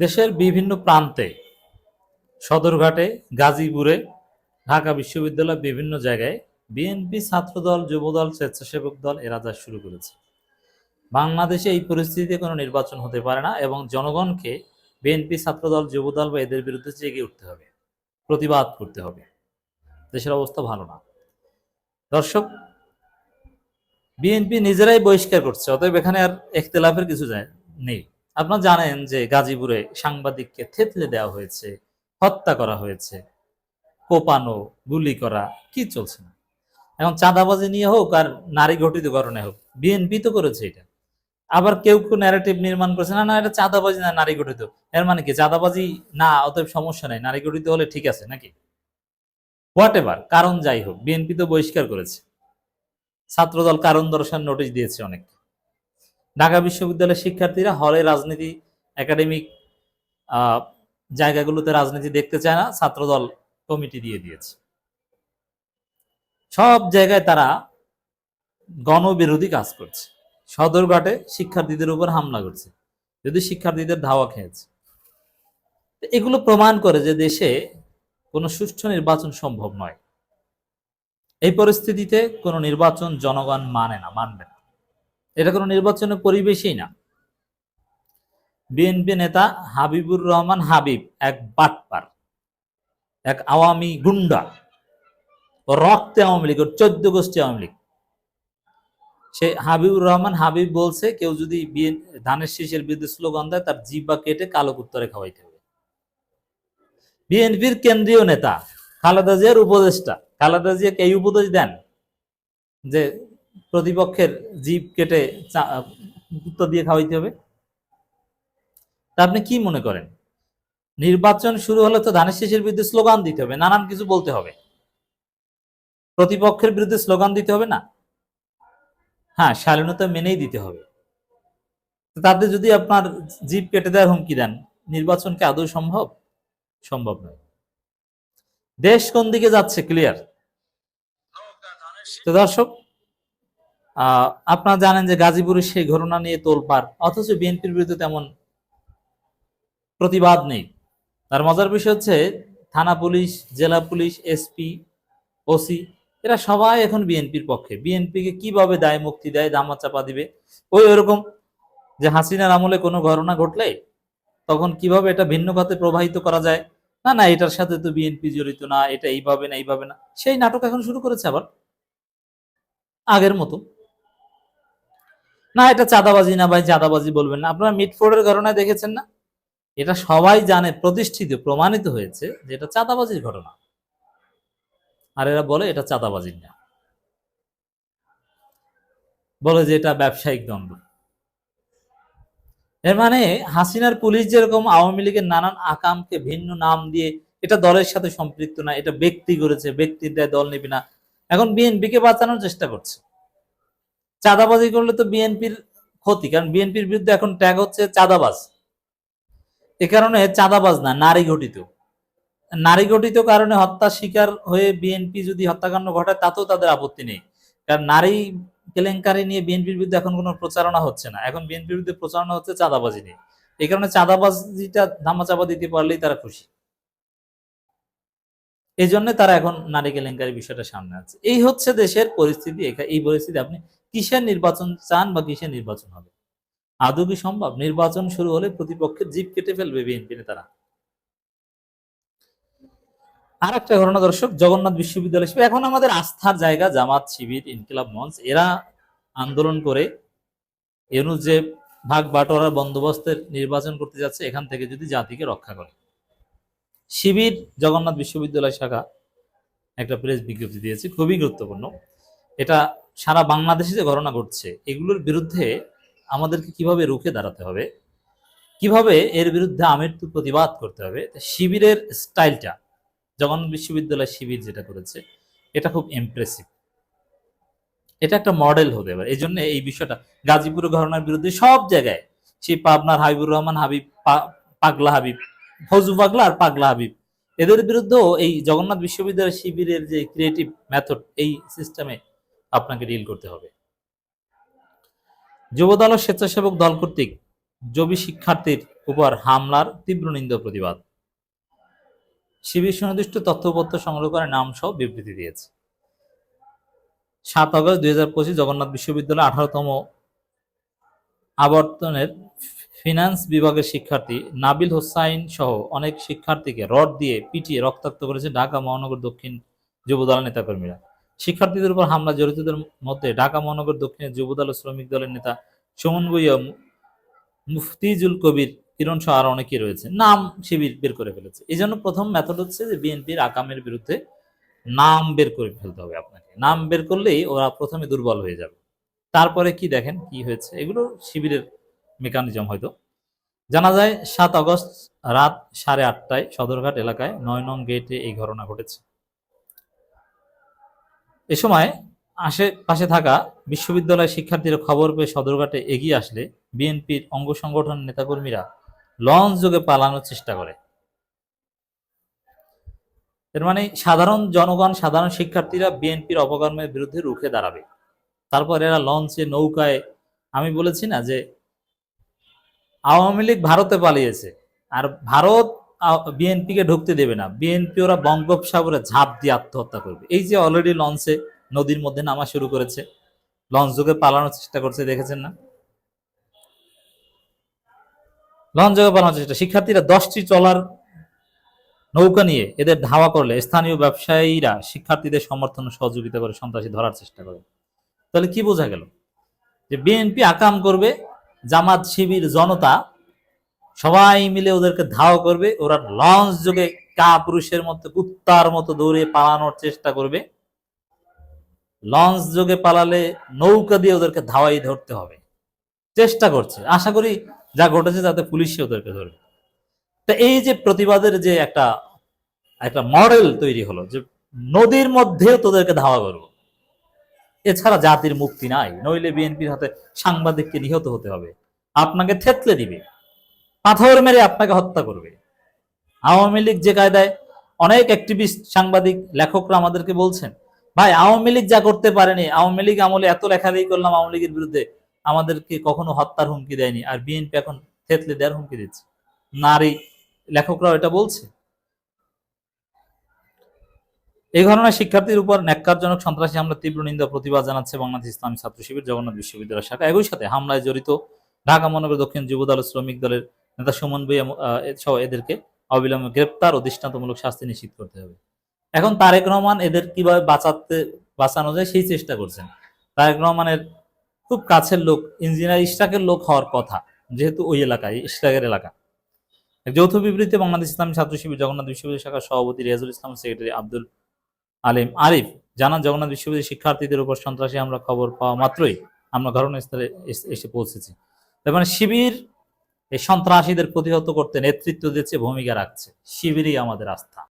দেশের বিভিন্ন প্রান্তে, সদরঘাটে, গাজীপুরে, ঢাকা বিশ্ববিদ্যালয় বিভিন্ন জায়গায় বিএনপি ছাত্রদল, যুবদল, স্বেচ্ছাসেবক দল এরা যা শুরু করেছে। বাংলাদেশে এই পরিস্থিতিতে কোনো নির্বাচন হতে পারে না এবং জনগণকে বিএনপি ছাত্রদল, যুবদল বা এদের বিরুদ্ধে জেগে উঠতে হবে, প্রতিবাদ করতে হবে। দেশের অবস্থা ভালো না। দর্শক, বিএনপি নিজেরাই বহিষ্কার করছে, অতএব এখানে আর এখতেলাফের কিছু যায় নেই। আপনারা জানেন যে গাজীপুরে সাংবাদিককে থেতলে দেওয়া হয়েছে, হত্যা করা হয়েছে, কোপানো, গুলি করা, কি চলছে না? এখন চাঁদাবাজি নিয়ে হোক আর নারী ঘটিত কারণে হোক, বিএনপি তো করেছে এটা। আবার কেউ কেউ ন্যারেটিভ নির্মাণ করছে, না না, এটা চাঁদাবাজি না, নারী গঠিত এর মানে কি, চাঁদাবাজি না, অতএব সমস্যা নেই, নারী গঠিত হলে ঠিক আছে নাকি? হোয়াট এভার কারণ যাই হোক, বিএনপি তো বহিষ্কার করেছে। ছাত্রদল কারণ দর্শন নোটিশ দিয়েছে অনেক ঢাকা বিশ্ববিদ্যালয়ের শিক্ষার্থীরা হলে রাজনীতি, একাডেমিক জায়গাগুলোতে রাজনীতি দেখতে চায় না, ছাত্রদল কমিটি দিয়ে দিয়েছে। সব জায়গায় তারা গণবিরোধী কাজ করছে। সদরঘাটে শিক্ষার্থীদের উপর হামলা করছে। যদি শিক্ষার্থীদের ধাওয়া খেয়েছে। এগুলো প্রমাণ করে যে দেশে কোনো সুষ্ঠু নির্বাচন সম্ভব নয়। এই পরিস্থিতিতে কোনো নির্বাচন জনগণ মানে না, মানবে না। এটা কোনো নির্বাচনের পরিবেশই না। বিএনপি নেতা হাবিবুর রহমান হাবিব এক বাটপার, এক আওয়ামী গুন্ডা রক্তে আওয়ামী লীগ চোদ্দ গোষ্ঠী আওয়ামী লীগ। সে হাবিবুর রহমান হাবিব বলছে, কেউ যদি ধানের শীষের বিরুদ্ধে স্লোগান দেয়, তার জিব্বা কেটে কালো কুত্তরে খাওয়াইতে হবে। বিএনপির কেন্দ্রীয় নেতা খালেদা জিয়ার উপদেষ্টা, খালেদা জিয়াকে এই উপদেশ দেন যে প্রতিপক্ষের জিভ কেটে কুত্তা দিয়ে খাওয়াইতে হবে। তা আপনি কি মনে করেন? নির্বাচন শুরু হলে তো ধানের শীষের বিরুদ্ধে স্লোগান দিতে হবে, নানান কিছু বলতে হবে। প্রতিপক্ষের বিরুদ্ধে স্লোগান দিতে হবে না? হ্যাঁ শালীনতা মেনেই দিতে হবে। তো তাতে যদি আপনার জিপ কেটে দেওয়ার হুমকি দেন, নির্বাচন কি আদৌ সম্ভব? সম্ভব নয়। দেশ কোন দিকে যাচ্ছে? ক্লিয়ার? তো দর্শক আপনারা জানেন যে গাজীপুরের সেই ঘটনা নিয়ে তোলপার অথচ বিএনপির বিরুদ্ধে তেমন প্রতিবাদ নেই। তার মজার বিষয় হচ্ছে, থানা পুলিশ, জেলা পুলিশ, এসপি, ওসি, এরা সবাই এখন বিএনপির পক্ষে। বিএনপিকে কীভাবে দায় মুক্তি দেয় দামা চাপা দিবে, ওই ওরকম যে হাসিনার আমলে কোনো ঘটনা ঘটলে তখন কীভাবে এটা ভিন্ন খাতে প্রবাহিত করা যায়? না না, এটার সাথে তো বিএনপি জড়িত না, এটা এইভাবে না এইভাবে না। সেই নাটক এখন শুরু করেছে আবার আগের মতো। না, এটা চাঁদাবাজি না ভাই, চাঁদাবাজি বলবেন না। আপনারা মিটফোর্ডের ঘটনায় দেখেছেন না? এটা সবাই জানে, প্রতিষ্ঠিত, প্রমাণিত হয়েছে যে এটা চাঁদাবাজির ঘটনা। আর এরা বলে এটা চাঁদাবাজির না বলে যে এটা ব্যবসায়িক দ্বন্দ্ব এর মানে হাসিনার পুলিশ যেরকম আওয়ামী লীগের নানান আকামকে ভিন্ন নাম দিয়ে এটা দলের সাথে সম্পৃক্ত না, এটা ব্যক্তি করেছে, ব্যক্তির দায় দল নেবে না। এখন বিএনপিকে বাঁচানোর চেষ্টা করছে। চাঁদাবাজি করলে তো বিএনপির ক্ষতি, কারণ বিএনপির বিরুদ্ধে এখন ট্যাগ হচ্ছে চাঁদাবাজ। এ কারণে চাঁদাবাজ না, নারী ঘটিত নারী ঘটিত কারণে হত্যার শিকার হয়ে বিএনপি যদি হত্যাকাণ্ড ঘটায়, তাতেও তাদের আপত্তি নেই। কারণ নারী কেলেঙ্কারি নিয়ে বিএনপির বিরুদ্ধে এখন কোনো প্রচারণা হচ্ছে না। এখন বিএনপির বিরুদ্ধে প্রচারণা হচ্ছে চাঁদাবাজি নিয়ে। এই কারণে চাঁদাবাজিটা ধামাচাপা দিতে পারলেই তারা খুশি। এই জন্য তারা এখন নারী কেলেঙ্কারি বিষয়টা সামনে আছে। এই হচ্ছে দেশের পরিস্থিতি। এই পরিস্থিতি আপনি কিসের নির্বাচন চান বা কিসের নির্বাচন হবে? আদৌ কি সম্ভব? নির্বাচন শুরু হলে প্রতিপক্ষের জিপ কেটে ফেলবে বিএনপি নেতারা। আর একটা ঘটনা দর্শক, জগন্নাথ বিশ্ববিদ্যালয় এখন আমাদের আস্থার জায়গা জামাত, শিবির, ইনকিলাব মঞ্চ। এরা আন্দোলন করে এনু যে ভাগ বাটোয়ারা বন্দোবস্তের নির্বাচন করতে যাচ্ছে, এখান থেকে যদি জাতিকে রক্ষা করে। শিবির জগন্নাথ বিশ্ববিদ্যালয় শাখা একটা প্রেস বিজ্ঞপ্তি দিয়েছে, খুবই গুরুত্বপূর্ণ। এটা সারা বাংলাদেশে যে ঘটনা ঘটছে। এগুলোর বিরুদ্ধে আমাদেরকে কীভাবে রুখে দাঁড়াতে হবে, কীভাবে এর বিরুদ্ধে আমৃত্যু প্রতিবাদ করতে হবে শিবিরের স্টাইলটা, জগন্নাথ বিশ্ববিদ্যালয় শিবির যেটা করেছে, এটা খুব ইমপ্রেসিভ এটা একটা মডেল হতে পারে এই জন্য এই বিষয়টা গাজীপুর ঘটনার বিরুদ্ধে সব জায়গায়, সেই পাবনার হাবিবুর রহমান হাবিব পাগলা হাবিব ফজু পাগলা আর পাগলা হাবিব। এদের বিরুদ্ধেও এই জগন্নাথ বিশ্ববিদ্যালয় শিবিরের যে ক্রিয়েটিভ মেথড এই সিস্টেমে আপনাকে ডিল করতে হবে। যুবদল ও স্বেচ্ছাসেবক দল কর্তৃক জবি শিক্ষার্থীর উপর হামলার তীব্র নিন্দ প্রতিবাদ। শিবির সুনির্দিষ্ট তথ্যপত্র সংগ্রহ করে নাম সহ বিবৃতি দিয়েছে। সাত আগস্ট দুই হাজার পঁচিশ জগন্নাথ বিশ্ববিদ্যালয় আঠারোতম আবর্তনের ফিনান্স বিভাগের শিক্ষার্থী নাবিল হোসাইন সহ অনেক শিক্ষার্থীকে রড দিয়ে পিটিয়ে রক্তাক্ত করেছে ঢাকা মহানগর দক্ষিণ যুবদল নেতাকর্মীরা। শিক্ষার্থীদের উপর হামলা জড়িতদের মধ্যে ঢাকা মহানগর দক্ষিণের যুবদল ও শ্রমিক দলের নেতা সুমন ভুইয়া মুফতিজুল কবির কিরণ সহ আরও অনেকেই রয়েছে। নাম শিবির বের করে ফেলেছে। এই জন্য প্রথম মেথড হচ্ছে যে বিএনপির আকামের বিরুদ্ধে নাম বের করে ফেলতে হবে আপনাকে। নাম বের করলেই ওরা প্রথমে দুর্বল হয়ে যাবে। তারপরে কি দেখেন, কি হয়েছে? এগুলো শিবিরের মেকানিজম হয়তো। জানা যায়, সাত আগস্ট রাত সাড়ে আটটায় সদরঘাট এলাকায় নয় নং গেটে এই ঘটনা ঘটেছে। এ সময় আশেপাশে থাকা বিশ্ববিদ্যালয়ের শিক্ষার্থীরা খবর পেয়ে সদরঘাটে এগিয়ে আসলে বিএনপির অঙ্গ সংগঠন নেতাকর্মীরা লঞ্চ যোগে পালানোর চেষ্টা করে। এর মানে সাধারণ জনগণ, সাধারণ শিক্ষার্থীরা বিএনপির অপকর্মের বিরুদ্ধে রুখে দাঁড়াবে। তারপর এরা লঞ্চে নৌকায়, আমি বলেছি না যে আওয়ামী লীগ ভারতে পালিয়েছে, আর ভারত বিএনপিকে ঢুকতে দেবে না। বিএনপি ওরা বঙ্গোপসাগরে ঝাঁপ দিয়ে আত্মহত্যা করবে। এই যে অলরেডি লঞ্চে নদীর মধ্যে নামা শুরু করেছে, লঞ্চ যোগে পালানোর চেষ্টা করছে, দেখেছেন না? লঞ্চ যোগে পালানোর চেষ্টা। শিক্ষার্থীরা দশটি চলার নৌকা নিয়ে এদের ধাওয়া করলে স্থানীয় ব্যবসায়ীরা শিক্ষার্থীদের সমর্থন সহযোগিতা করে সন্ত্রাসী ধরার চেষ্টা করে। তাহলে কি বোঝা গেল? যে বিএনপি আকাম করবে, জামাত শিবির জনতা সবাই মিলে ওদেরকে ধাওয়া করবে, ওরা লঞ্চ যোগে কা পুরুষের মতো, কুত্তার মতো দৌড়ে পালানোর চেষ্টা করবে। লঞ্চ যোগে পালালে নৌকা দিয়ে ওদেরকে ধাওয়াই ধরতে হবে। চেষ্টা করছে। আশা করি যা ঘটেছে তাতে পুলিশই ওদেরকে ধরবে। তা এই যে প্রতিবাদের যে একটা একটা মডেল তৈরি হলো, যে নদীর মধ্যেও তোদেরকে ধাওয়া করব। এছাড়া জাতির মুক্তি নাই, নইলে বিএনপির হাতে সাংবাদিককে নিহত হতে হবে। আপনাকে থেতলে দিবে, পাথর মেরে আপনাকে হত্যা করবে। আওয়ামী লীগ যে কায়দায় অনেক অ্যাক্টিভিস্ট সাংবাদিক, লেখকরা আমাদেরকে বলছেন, ভাই, আওয়ামী লীগ যা করতে পারেনি, আওয়ামী লীগ আমলে এত লেখালেখি করলাম, আওয়ামী লীগের বিরুদ্ধে আমাদেরকে কখনো হত্যার হুমকি দেয়নি, আর বিএনপি এখন থেতলে দেওয়ার হুমকি দিচ্ছে। নারী লেখকরাও এটা বলছে। এই ঘটনায় শিক্ষার্থীর উপর ন্যাক্কারজনক সন্ত্রাসী হামলা তীব্র নিন্দা প্রতিবাদ জানাচ্ছে বাংলাদেশ ইসলামী ছাত্র শিবির, জগন্নাথ বিশ্ববিদ্যালয় শাখা। একই সাথে হামলায় জড়িত ঢাকা মহানগর দক্ষিণ যুব দল শ্রমিক দলের নেতা সুমন ভূঁইয়া সহ এদেরকে অবিলম্বে গ্রেপ্তার ও দৃষ্টান্তমূলক শাস্তি নিশ্চিত করতে হবে। এখন তারেক রহমান এদের কীভাবে বাঁচাতে, বাঁচানো যায় সেই চেষ্টা করছেন। তারেক রহমানের খুব কাছের লোক, ইঞ্জিনিয়ার ইস্টাকের লোক হওয়ার কথা, যেহেতু ওই এলাকায় ইস্টাকের এলাকা। যৌথ বিবৃতিতে বাংলাদেশ ইসলামী ছাত্র শিবির, জগন্নাথ বিশ্ববিদ্যালয় শাখার সভাপতি রিয়াজুল ইসলাম, সেক্রেটারি আব্দুল আলিম আরিফ জানান, জগন্নাথ বিশ্ববিদ্যালয়ের শিক্ষার্থীদের উপর সন্ত্রাসী আমরা খবর পাওয়া মাত্রই আমরা ঘটনাস্থলে এস- এসে পৌঁছেছি। তার মানে শিবির এই সন্ত্রাসীদের প্রতিহত করতে নেতৃত্ব দিচ্ছে ভূমিকা রাখছে। শিবিরই আমাদের আস্থা।